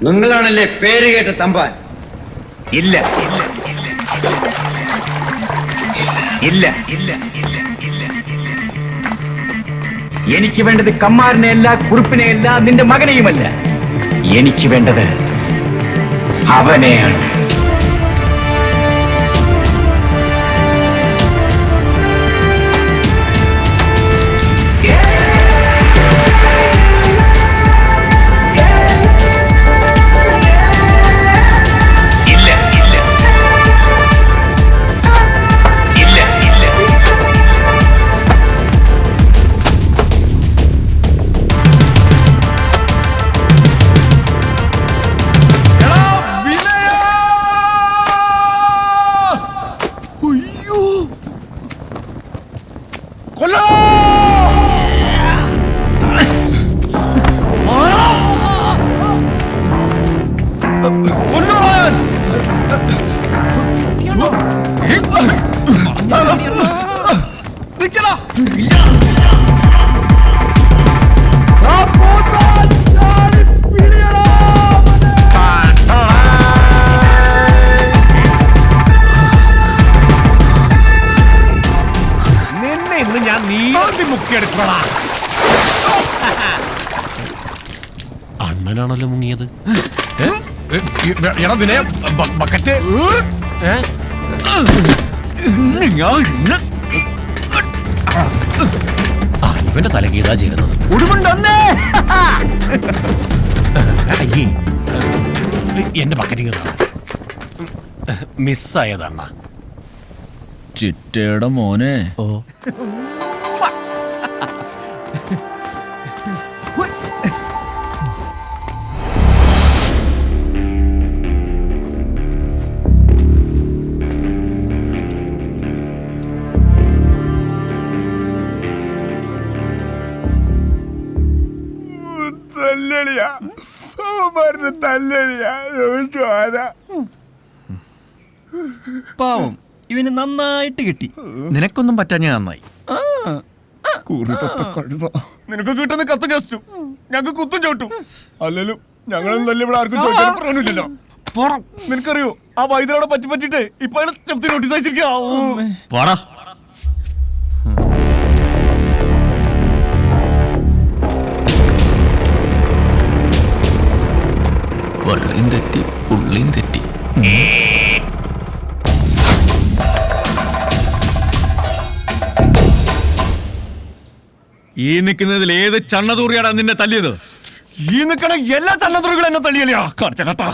നിങ്ങളാണല്ലേ പേര് കേട്ട തമ്പാൻ? ഇല്ല ഇല്ല ഇല്ല ഇല്ല ഇല്ല എനിക്ക് വേണ്ടത് കമ്മാരനെ അല്ല കുറുപ്പിനെ അല്ല നിന്റെ മകനെയുമല്ല. എനിക്ക് വേണ്ടത് അവനെയാണ്. നിക്കടാ നിന്നെ ഇന്ന് ഞാൻ നീന്തി മുക്കിയെടുക്കണ അണ്ണനാണല്ലോ മുങ്ങിയത്. എടാ വിനയ ബക്കറ്റ്. ഏ? ഇന്ന് ഞാൻ ഇന്ന് തലകീതാ ചേരുന്നത്. ഉടുമുണ്ടൊന്നേ. അയ്യേ എന്റെ ബക്കറ്റിങ് മിസ്സായതണ്ണ. ചിറ്റയുടെ മോനെ. ഓ. തല്ലടിയാ അവന്മാരുടെ തല്ലടിയാ ചോര പാവം ഇവന് നന്നായിട്ട് കിട്ടി. നിനക്കൊന്നും പറ്റാഞ്ഞ നന്നായി. നിനക്ക് കിട്ടുന്ന കത്ത് കസ്റ്റു ഞങ്ങൾക്ക് കുത്തും ചോട്ടും. അല്ലല്ലോ ഞങ്ങളും തല്ലി ഇവിടെ ആർക്കും ചോദിക്കാൻ പ്രശ്നമില്ലല്ലോ നിനക്കറിയോ ആ വൈദ്യരോടെ പറ്റി പറ്റിട്ട് ഇപ്പൊ അയാൾ ചെപ്തി നോട്ടീസ് അയച്ചിരിക്കാ വള്ളിയും തെറ്റി പുള്ളിയും തെറ്റി. ഈ നിൽക്കുന്നതിൽ ഏത് ചണ്ണതൂറിയാടാ നിന്നെ തല്ലിയത്? ഈ നിൽക്കണ എല്ലാ ചണ്ണതൂറുകളും എന്നെ തല്ലിയല്ലേ? കാണിച്ചേട്ടാ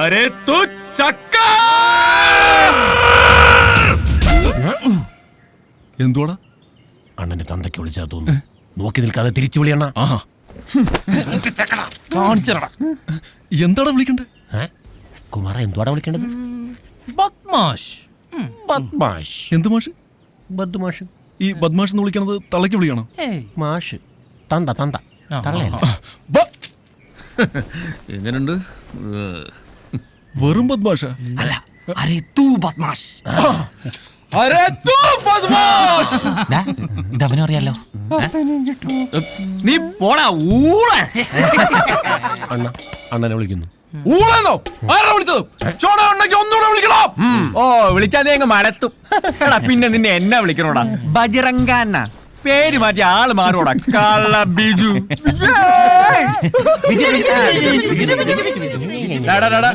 अरे तू ആ എന്തുവാടാ? അണ്ണന്റെ തന്തയ്ക്ക് വിളിച്ചാ തോന്നുന്നു. നോക്കി നിൽക്കാതെ തിരിച്ചു വിളിയണ്ണ ആഹാ. എന്താടാ വിളിക്കണ്ടേ? കുമാര എന്തുവാടാ വിളിക്കേണ്ടത്? ബദ്മാഷ്. ബദ്മാഷ്. എന്ത് മാഷ്? ബദ്മാഷ്. ഈ ബദ്മാഷ് എന്ന് വിളിക്കണത് തള്ളയ്ക്ക് വിളിക്കണം മാഷ്. തന്ത തന്ത. എങ്ങനുണ്ട്? വെറും ബദ്മാഷ? അല്ല അരേ തൂ ബദ്മാഷ്. ഇതവനും അറിയാലോ നീ പോടാ ഊള അണ്ണ അണ്ണനെ വിളിക്കുന്നു ഊളെന്നോ ആരാ വിളിച്ചത് ചോട ഉണ്ടെങ്കിൽ ഒന്നുകൂടെ വിളിക്കണോ ഓ വിളിച്ചാ നീ അങ്ങ് മലത്തും എടാ പിന്നെ നിന്നെ എന്നാ വിളിക്കണോടാ ബജറങ്കാന്ന പേര് മാറ്റി ആൾ മാറോടാ കള്ള ബിജു ഡാ, ഡാ, ഡാ, ഡാ.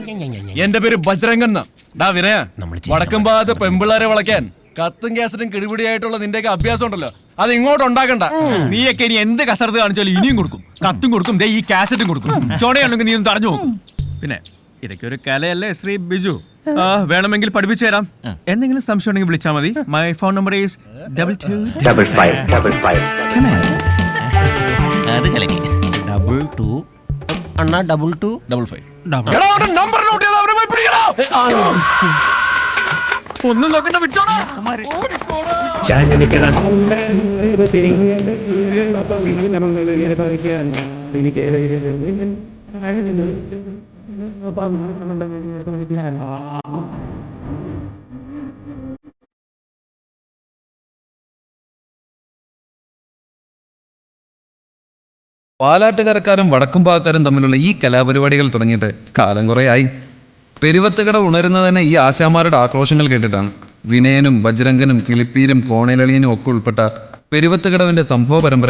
എന്റെ പേര് ബജ്രംഗൻ എന്നാ. ഡാ വിനയ. ചെയ്ത വടക്കും ഭാഗത്ത് പെമ്പിള്ളാരെ വളയ്ക്കാൻ. കത്തും കേസറ്റും കിടിപിടിയായിട്ടുള്ള നിന്റെയൊക്കെ അഭ്യാസം ഉണ്ടല്ലോ. അത് ഇങ്ങോട്ട് ഉണ്ടാക്കണ്ട. നീയൊക്കെ ഇനി എന്ത് കസർത്ത് കാണിച്ചാലും ഇനിയും കൊടുക്കും. കത്തും കൊടുക്കും. ദേ ഈ കാസറ്റും കൊടുക്കും. ചോടയുണ്ടെങ്കിൽ നീ ഒന്ന് തടഞ്ഞു നോക്കും. പിന്നെ ഇതൊക്കെ ഒരു കലയല്ലേ ശ്രീ ബിജു? ആ, വേണമെങ്കിൽ പഠിപ്പിച്ചു തരാം. എന്തെങ്കിലും സംശയം ഉണ്ടെങ്കിൽ വിളിച്ചാൽ മതി. My phone number is double two double five double five അത് കലങ്ങി ഡബിൾ ടു അണ്ണ double two double five number note ചെയ്ത് അവരെ പോയി പിടിക്കണം ഒന്നും നോക്കണ്ട വിട്ടോടാ. പാലാട്ടുകരക്കാരും വടക്കുംപാക്കാരും തമ്മിലുള്ള ഈ കലാപരിപാടികൾ തുടങ്ങിയിട്ട് കാലം കുറേയായി. പെരുവത്തുകട ഉണരുന്നത് തന്നെ ഈ ആശാമാരുടെ ആക്രോശങ്ങൾ കേട്ടിട്ടാണ്. വിനയനും ബജ്രംഗനും കിളിപ്പീരും കോണലളിയനും ഒക്കെ ഉൾപ്പെട്ട പെരുവത്തുകടവിന്റെ സംഭവ പരമ്പര